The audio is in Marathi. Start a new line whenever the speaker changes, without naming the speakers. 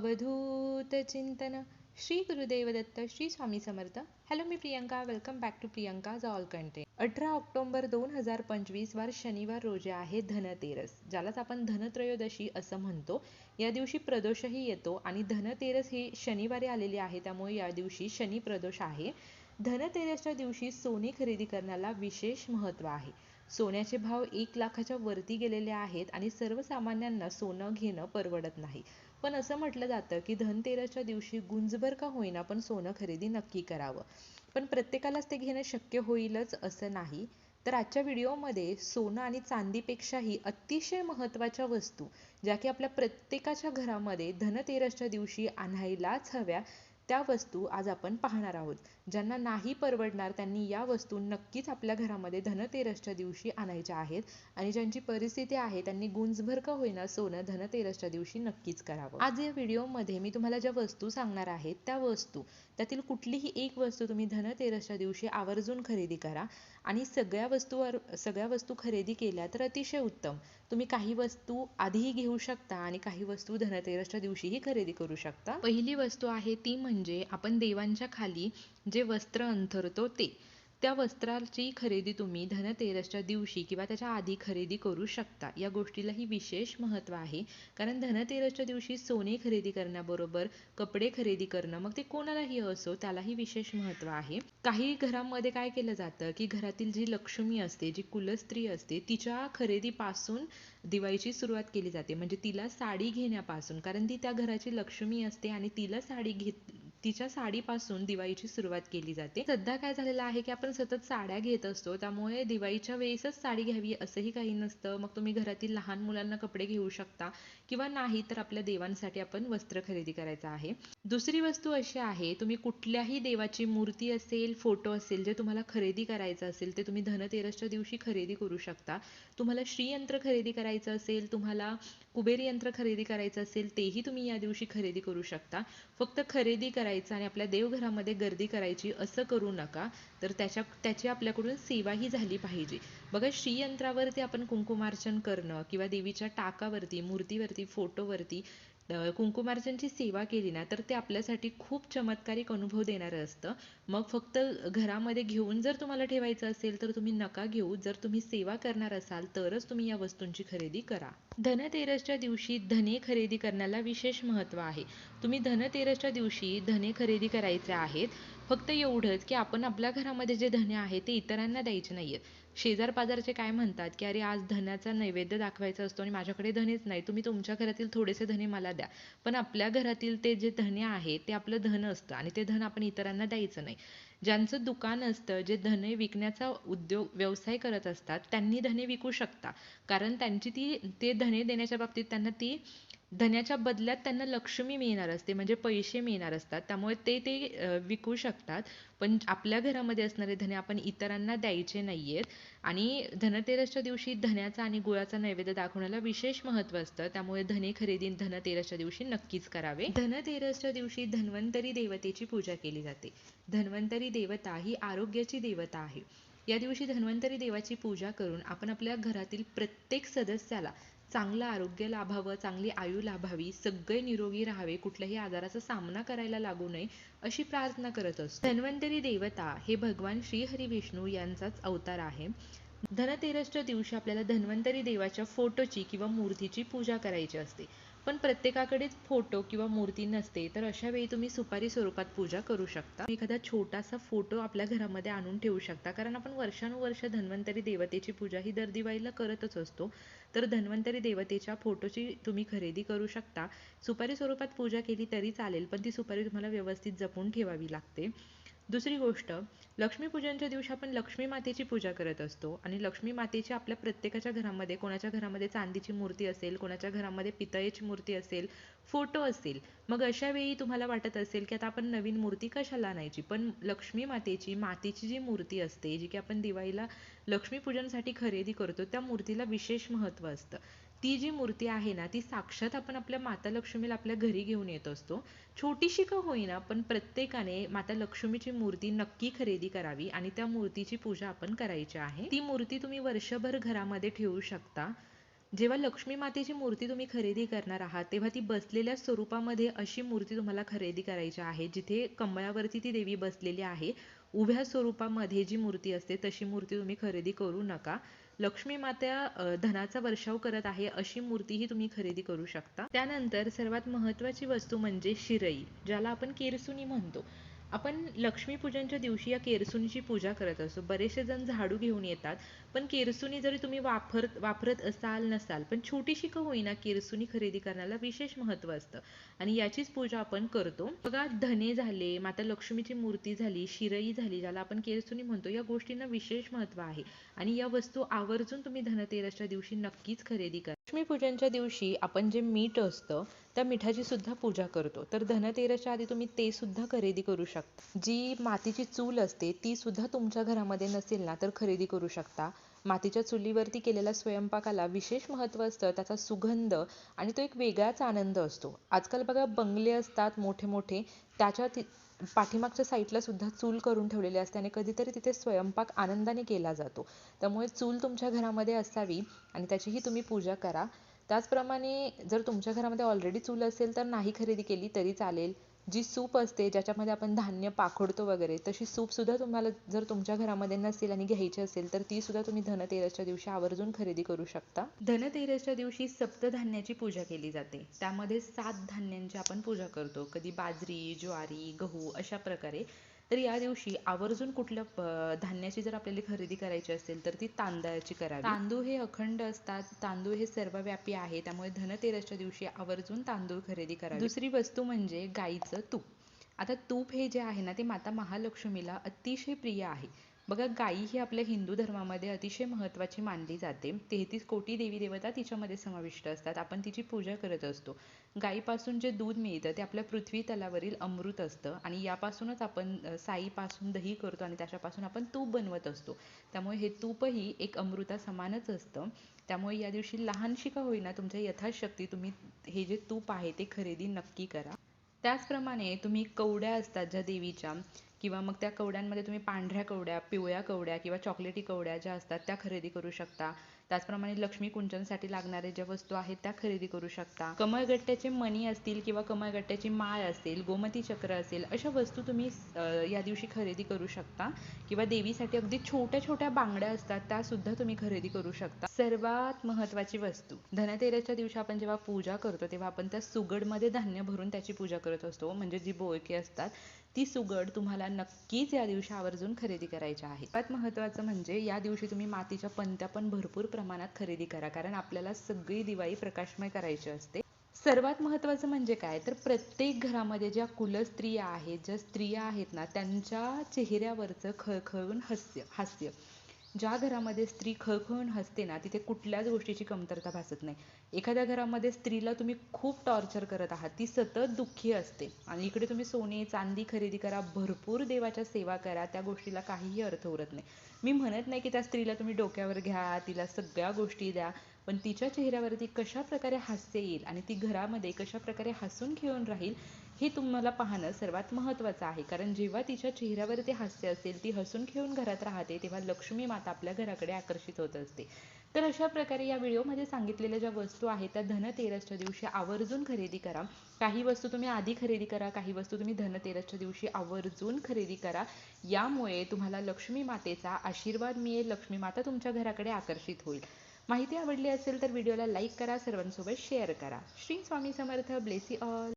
अवधूत चिंतन. Shri Gurudev Datta Shri Swami Samarth. Hello me Priyanka. Welcome back to Priyanka all content अठरा ऑक्टोबर दोन हजार पंचवीस वार शनिवार रोजी आहे धनतेरस. ज्यालाच आपण धनत्रयोदशी असं म्हणतो. या दिवशी प्रदोषही येतो आणि धनतेरस ही शनिवारी आलेली आहे. त्यामुळे या दिवशी शनी प्रदोष आहे. धनतेरसच्या दिवशी सोने खरेदी करण्याला विशेष महत्त्व आहे. सोन्याचे भाव एक लाखाच्या वरती गेलेले आहेत आणि सर्वसामान्यांना सोनं घेणं परवडत नाही. पण असं म्हटलं जातं की धनतेरसच्या दिवशी गुंजभर का होईना पण सोनं खरेदी नक्की करावं. पण प्रत्येकालाच ते घेणं शक्य होईलच असं नाही. तर आजच्या व्हिडिओमध्ये सोनं आणि चांदीपेक्षाही अतिशय महत्त्वाच्या वस्तू ज्या की आपल्या प्रत्येकाच्या घरामध्ये धनतेरसच्या दिवशी आणायलाच हव्या त्या वस्तू आज आपण पाहणार आहोत. ज्यांना नाही परवडणार त्यांनी या वस्तू नक्कीच आपल्या घरामध्ये धनतेरसच्या दिवशी आणायच्या आहेत आणि ज्यांची परिस्थिती आहे त्यांनी गुंजभर का होईना सोनं धनतेरसच्या दिवशी नक्कीच करावं. आज या व्हिडिओमध्ये मी तुम्हाला ज्या वस्तू सांगणार आहेत त्या वस्तू त्यातील कुठलीही एक वस्तू तुम्ही धनतेरसच्या दिवशी आवर्जून खरेदी करा. आणि सगळ्या वस्तूवर सगळ्या वस्तू खरेदी केल्या तर अतिशय उत्तम. तुम्ही काही वस्तू आधीही घेऊ शकता आणि काही वस्तू धनतेरसच्या दिवशीही खरेदी करू शकता. पहिली वस्तू आहे ती म्हणजे आपण देवांच्या खाली जे वस्त्र अंथरतो ते. त्या वस्त्राची खरेदी तुम्ही धनतेरसच्या दिवशी किंवा त्याच्या आधी खरेदी करू शकता. या गोष्टीलाही विशेष महत्त्व आहे. कारण धनतेरसच्या दिवशी सोने खरेदी करण्याबरोबर कपडे खरेदी करणं मग ते कोणालाही असो त्यालाही विशेष महत्त्व आहे. काही घरांमध्ये काय केलं जातं की घरातील जी लक्ष्मी असते जी कुलस्त्री असते तिच्या खरेदीपासून दिवाळीची सुरुवात केली जाते. म्हणजे तिला साडी घेण्यापासून. कारण ती त्या घराची लक्ष्मी असते आणि तिला साडी घेत तिच्या साडीपासून दिवाळीची सुरुवात केली जाते. सध्या काय झालेलं आहे की आपण सतत साड्या घेत असतो त्यामुळे दिवाळीच्या वेळेसच साडी घ्यावी असंही काही नसतं. मग तुम्ही घरातील लहान मुलांना कपडे घेऊ शकता किंवा नाही तर आपल्या देवांसाठी आपण वस्त्र खरेदी करायचं आहे. दुसरी वस्तू अशी आहे तुम्ही कुठल्याही देवाची मूर्ती असेल फोटो असेल जे तुम्हाला खरेदी करायचं असेल ते तुम्ही धनतेरसच्या दिवशी खरेदी करू शकता. तुम्हाला श्रीयंत्र खरेदी करायचं असेल तुम्हाला कुबेर यंत्र खरेदी करायचं असेल तेही तुम्ही या दिवशी खरेदी करू शकता. फक्त खरेदी करायचं आणि आपल्या देवघरामध्ये गर्दी करायची असं करू नका. तर त्याच्या त्याची आपल्याकडून सेवाही झाली पाहिजे. बघा श्रीयंत्रावरती आपण कुंकुमार्चन करणं किंवा देवीच्या टाकावरती मूर्तीवरती फोटोवरती कुंकुमार्चनची सेवा केली ना तर ते आपल्यासाठी खूप चमत्कारिक अनुभव देणारं असतं. मग फक्त घरामध्ये घेऊन जर तुम्हाला ठेवायचं असेल तर तुम्ही नका घेऊ. जर तुम्ही सेवा करणार असाल तरच तुम्ही या वस्तूंची खरेदी करा. धनतेरसच्या दिवशी धने खरेदी करण्याला विशेष महत्त्व आहे. तुम्ही धनतेरसच्या दिवशी धने खरेदी करायचे आहेत. फक्त एवढंच की आपण आपल्या घरामध्ये जे धने आहे ते इतरांना द्यायचे नाही आहेत शेजार पाजारचे काय म्हणतात की अरे आज धनाचा नैवेद्य दाखवायचा असतो आणि माझ्याकडे धनेच नाही. तुम्ही तुमच्या घरातील थोडेसे धने मला द्या. पण आपल्या घरातील ते जे धने आहे ते आपलं धन असतं आणि ते धन आपण इतरांना द्यायचं नाही. ज्यांचं दुकान असतं जे धने विकण्याचा उद्योग व्यवसाय करत असतात त्यांनी धने विकू शकता. कारण त्यांची ती ते धने देण्याच्या बाबतीत त्यांना ती धन्याच्या बदल्यात त्यांना लक्ष्मी मिळणार असते म्हणजे पैसे मिळणार असतात. त्यामुळे ते ते विकू शकतात. पण आपल्या घरामध्ये असणारे धने आपण इतरांना द्यायचे नाही आहेत आणि धनतेरसच्या दिवशी धन्याचा आणि गुळाचा नैवेद्य दाखवण्याला विशेष महत्त्व असतं. त्यामुळे धने खरेदी धनतेरसच्या दिवशी नक्कीच करावे. धनतेरसच्या दिवशी धन्वंतरी देवतेची पूजा केली जाते. धन्वंतरी देवता ही आरोग्याची देवता आहे. या दिवशी धन्वंतरी देवाची पूजा करून आपण आपल्या घरातील प्रत्येक सदस्याला चांगलं आरोग्य लाभावं चांगली आयु लाभावी सगळे निरोगी राहावे कुठल्याही आजाराचा सामना करायला लागू नये अशी प्रार्थना करत असतो. धन्वंतरी देवता हे भगवान श्री हरी विष्णू यांचाच अवतार आहे. धनतेरसच्या दिवशी आपल्याला धन्वंतरी देवाच्या फोटोची किंवा मूर्तीची पूजा करायची असते. पण प्रत्येकाकडेच फोटो किंवा मूर्ती नसते तर अशा वेळी तुम्ही सुपारी स्वरूपात पूजा करू शकता. एखादा छोटासा फोटो आपल्या घरामध्ये आणून ठेवू शकता कारण आपण वर्षानुवर्ष धन्वंतरी देवतेची पूजा ही दर दिवाळीला करतच असतो. तर धन्वंतरी देवतेच्या फोटोची तुम्ही खरेदी करू शकता. सुपारी स्वरूपात पूजा केली तरी चालेल पण ती सुपारी तुम्हाला व्यवस्थित जपून ठेवावी लागते. दुसरी गोष्ट लक्ष्मीपूजनच्या दिवशी आपण लक्ष्मी मातेची पूजा करत असतो आणि लक्ष्मी मातेची आपल्या प्रत्येकाच्या घरामध्ये कोणाच्या घरामध्ये चांदीची मूर्ती असेल कोणाच्या घरामध्ये पितळेची मूर्ती असेल फोटो असेल मग अशा वेळी तुम्हाला वाटत असेल की आता आपण नवीन मूर्ती कशाला आणायची? पण लक्ष्मी मातेची मातेची जी मूर्ती असते जी की आपण दिवाळीला लक्ष्मीपूजनसाठी खरेदी करतो त्या मूर्तीला विशेष महत्त्व असतं. ती जी मूर्ती आहे ना ती साक्षात आपण आपल्या माता लक्ष्मीला आपल्या घरी घेऊन येत असतो. छोटीशी का होईना पण प्रत्येकाने माता लक्ष्मीची मूर्ती नक्की खरेदी करावी आणि त्या मूर्तीची पूजा आपण करायची आहे. ती मूर्ती तुम्ही वर्षभर घरामध्ये ठेवू शकता. जेव्हा लक्ष्मी मातेची मूर्ती तुम्ही खरेदी करणार आहात तेव्हा ती बसलेल्या स्वरूपामध्ये अशी मूर्ती तुम्हाला खरेदी करायची आहे जिथे कमळावरती ती देवी बसलेली आहे. उभ्या स्वरूपामध्ये जी मूर्ती असते तशी मूर्ती तुम्ही खरेदी करू नका. लक्ष्मी माता धनाचा वर्षाव करत आहे अशी मूर्तीही तुम्ही खरेदी करू शकता. त्यानंतर सर्वात महत्त्वाची वस्तू म्हणजे शिरई ज्याला आपण केरसुनी म्हणतो. आपण लक्ष्मीपूजनच्या दिवशी या केरसुनीची पूजा करत असतो. बरेचसे जण झाडू घेऊन येतात. पण केरसुनी जरी तुम्ही वापर वापरत असाल नसाल पण छोटीशी का होईना केरसुनी खरेदी करण्याला विशेष महत्त्व असतं. आणि याचीच पूजा आपण करतो. बघा धने झाले माता लक्ष्मीची मूर्ती झाली शिरई झाली ज्याला आपण केरसुनी म्हणतो या गोष्टींना विशेष महत्त्व आहे. आणि या वस्तू आवर्जून तुम्ही धनतेरसच्या दिवशी नक्कीच खरेदी करा. लक्ष्मीपूजनच्या दिवशी आपण जे मीठ असतं त्या मिठाची सुद्धा पूजा करतो. तर धनतेरसच्या आधी तुम्ही ते सुद्धा खरेदी करू शकता. जी मातीची चूल असते ती सुद्धा तुमच्या घरामध्ये नसेल ना तर खरेदी करू शकता. मातीच्या चुलीवरती केलेल्या स्वयंपाकाला विशेष महत्त्व असतं त्याचा सुगंध आणि तो एक वेगळाच आनंद असतो. आजकाल बघा बंगले असतात मोठे मोठे त्याच्या ति- पाठीमागच्या साईडला सुद्धा चूल करून ठेवलेली असते आणि कधीतरी तिथे स्वयंपाक आनंदाने केला जातो. त्यामुळे चूल तुमच्या घरामध्ये असावी आणि त्याचीही तुम्ही पूजा करा. त्याचप्रमाणे जर तुमच्या घरामध्ये ऑलरेडी चूल असेल तर नाही खरेदी केली तरी चालेल. जी सूप असते ज्याच्यामध्ये आपण धान्य पाखडतो वगैरे तशी सूप सुद्धा तुम्हाला जर तुमच्या घरामध्ये नसेल आणि घ्यायची असेल तर ती सुद्धा तुम्ही धनतेरसच्या दिवशी आवर्जून खरेदी करू शकता. धनतेरसच्या दिवशी सप्तधान्याची पूजा केली जाते. त्यामध्ये सात धान्यांची आपण पूजा करतो. कधी बाजरी ज्वारी गहू अशा प्रकारे तर या दिवशी आवर्जून कुठल्या धान्याची जर आपल्याला खरेदी करायची असेल तर ती तांदळाची करावी. तांदूळ हे अखंड असतात. तांदूळ हे सर्वव्यापी आहे. त्यामुळे धनतेरसच्या दिवशी आवर्जून तांदूळ खरेदी करावी. दुसरी वस्तू म्हणजे गाईचं तूप. आता तूप हे जे आहे ना ते माता महालक्ष्मीला अतिशय प्रिय आहे. बघा गाई ही आपल्या हिंदू धर्मामध्ये अतिशय महत्त्वाची मानली जाते. तेहतीस कोटी देवी देवता तिच्यामध्ये समाविष्ट असतात. आपण तिची पूजा करत असतो. गाईपासून जे दूध मिळतं ते आपल्या पृथ्वी तलावरील अमृत असतं आणि यापासूनच आपण साईपासून दही करतो आणि त्याच्यापासून आपण तूप बनवत असतो. त्यामुळे हे तूपही एक अमृता समानच असतं. त्यामुळे या दिवशी लहानशी का होईना तुमच्या यथाशक्ती तुम्ही हे जे तूप आहे ते खरेदी नक्की करा. त्याचप्रमाणे तुम्ही कवड्या असतात ज्या देवीच्या किंवा मग त्या कवड्यांमध्ये तुम्ही पांढऱ्या कवड्या पिवळ्या कवड्या किंवा चॉकलेटी कवड्या ज्या असतात त्या खरेदी करू शकता. त्याचप्रमाणे लक्ष्मी कुंचनसाठी लागणाऱ्या ज्या वस्तू आहेत त्या खरेदी करू शकता. कमळगट्ट्याचे मणी असतील किंवा कमळगट्ट्याची माळ असेल गोमती चक्र असेल अशा वस्तू तुम्ही या दिवशी खरेदी करू शकता. किंवा देवीसाठी अगदी छोट्या छोट्या बांगड्या असतात त्या सुद्धा तुम्ही खरेदी करू शकता. सर्वात महत्त्वाची वस्तू. धनतेरसच्या दिवशी आपण जेव्हा पूजा करतो तेव्हा आपण त्या सुगडमध्ये धान्य भरून त्याची पूजा करत असतो. म्हणजे जी बोळके असतात ती सुगड तुम्हाला नक्कीच या दिवशी आवर्जून खरेदी करायची आहे. सर्वात महत्त्वाचं म्हणजे या दिवशी तुम्ही मातीच्या पंत्या पण भरपूर प्रमाणात खरेदी करा कारण आपल्याला सगळी दिवाळी प्रकाशमय करायची असते. सर्वात महत्त्वाचं म्हणजे काय? तर प्रत्येक घरामध्ये ज्या कुलस्त्रिया आहेत ज्या स्त्रिया आहेत ना त्यांच्या चेहऱ्यावरचं खळखळून हास्य हास्य. ज्या घरामध्ये स्त्री खळखळून हसते ना तिथे कुठल्याच गोष्टीची कमतरता भासत नाही. एखाद्या घरामध्ये स्त्रीला तुम्ही खूप टॉर्चर करत आहात ती सतत दुःखी असते. आणि इकडे तुम्ही सोने चांदी खरेदी करा भरपूर देवाच्या सेवा करा त्या गोष्टीला काहीही अर्थ उरत नाही. मी म्हणत नाही की त्या स्त्रीला तुम्ही डोक्यावर घ्या तिला सगळ्या गोष्टी द्या. पण तिच्या चेहऱ्यावरती कशा प्रकारे हास्य येईल आणि ती घरामध्ये कशा प्रकारे हसून खेळून राहील हे तुम्हाला पाहणं सर्वात महत्त्वाचं आहे. कारण जेव्हा तिच्या चेहऱ्यावरती हास्य असेल ती हसून खेळून घरात राहते तेव्हा लक्ष्मी माता आपल्या घराकडे आकर्षित होत असते. तर अशा प्रकारे या व्हिडिओमध्ये सांगितलेल्या ज्या वस्तू आहेत त्या धनतेरसच्या दिवशी आवर्जून खरेदी करा. काही वस्तू तुम्ही आधी खरेदी करा काही वस्तू तुम्ही धनतेरसच्या दिवशी आवर्जून खरेदी करा. यामुळे तुम्हाला लक्ष्मी मातेचा आशीर्वाद मिळेल लक्ष्मी माता तुमच्या घराकडे आकर्षित होईल. माहिती आवडली असेल तर व्हिडिओला लाईक करा सर्वांसोबत शेअर करा. Shri Swami Samarth bless all.